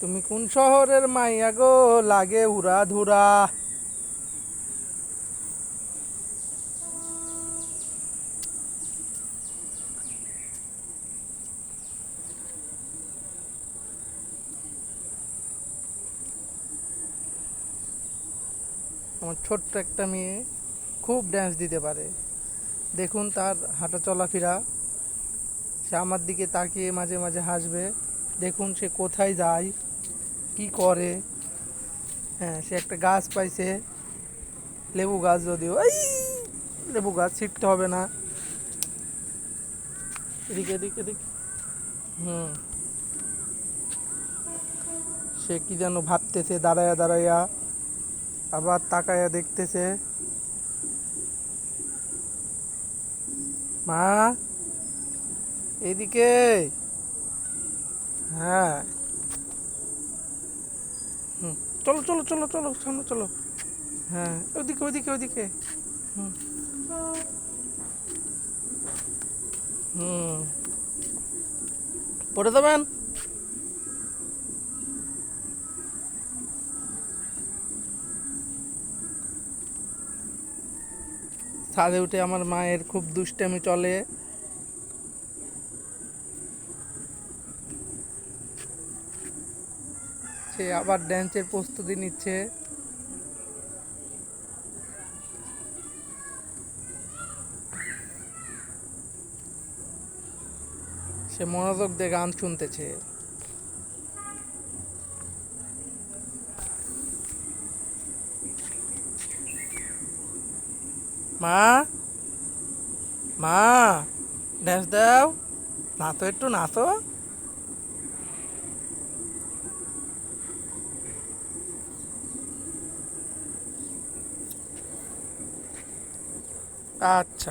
তুমি কোন শহরের মাইয়া গো? লাগে উড়া ধুরা আমার ছোট্ট একটা মেয়ে খুব ড্যান্স দিতে পারে। দেখুন তার হাঁটা চলাফেরা। সে আমার দিকে তাকিয়ে মাঝে মাঝে হাসবে। দেখুন সে কোথায় যায়, কি করে। হ্যাঁ সে একটা গাছ পাইছে, লেবু গাছ যদিও। লেবু গাছ ছিটতে হবে না। এদিকে এদিকে এদিকে। হুম। সে কি যেন ভাবতেছে, দাঁড়ায়া দাঁড়াইয়া আবার তাকায়া দেখতেছে। মা এদিকে হ্যাঁ। হুম, চলো চলো চলো চলো, সামনে চলো। হ্যাঁ ওদিকে ওদিকে ওদিকে। হুম। পড়ে দেবেন ছাদে উঠে আমার মায়ের খুব দুষ্টামি চলে। সে আবার ড্যান্সের প্রস্তুতি নিচ্ছে। সে মনোযোগ দিয়ে গান শুনতেছে। মা মা ড্যান্স দাও। নাচো একটু, নাচো। আচ্ছা।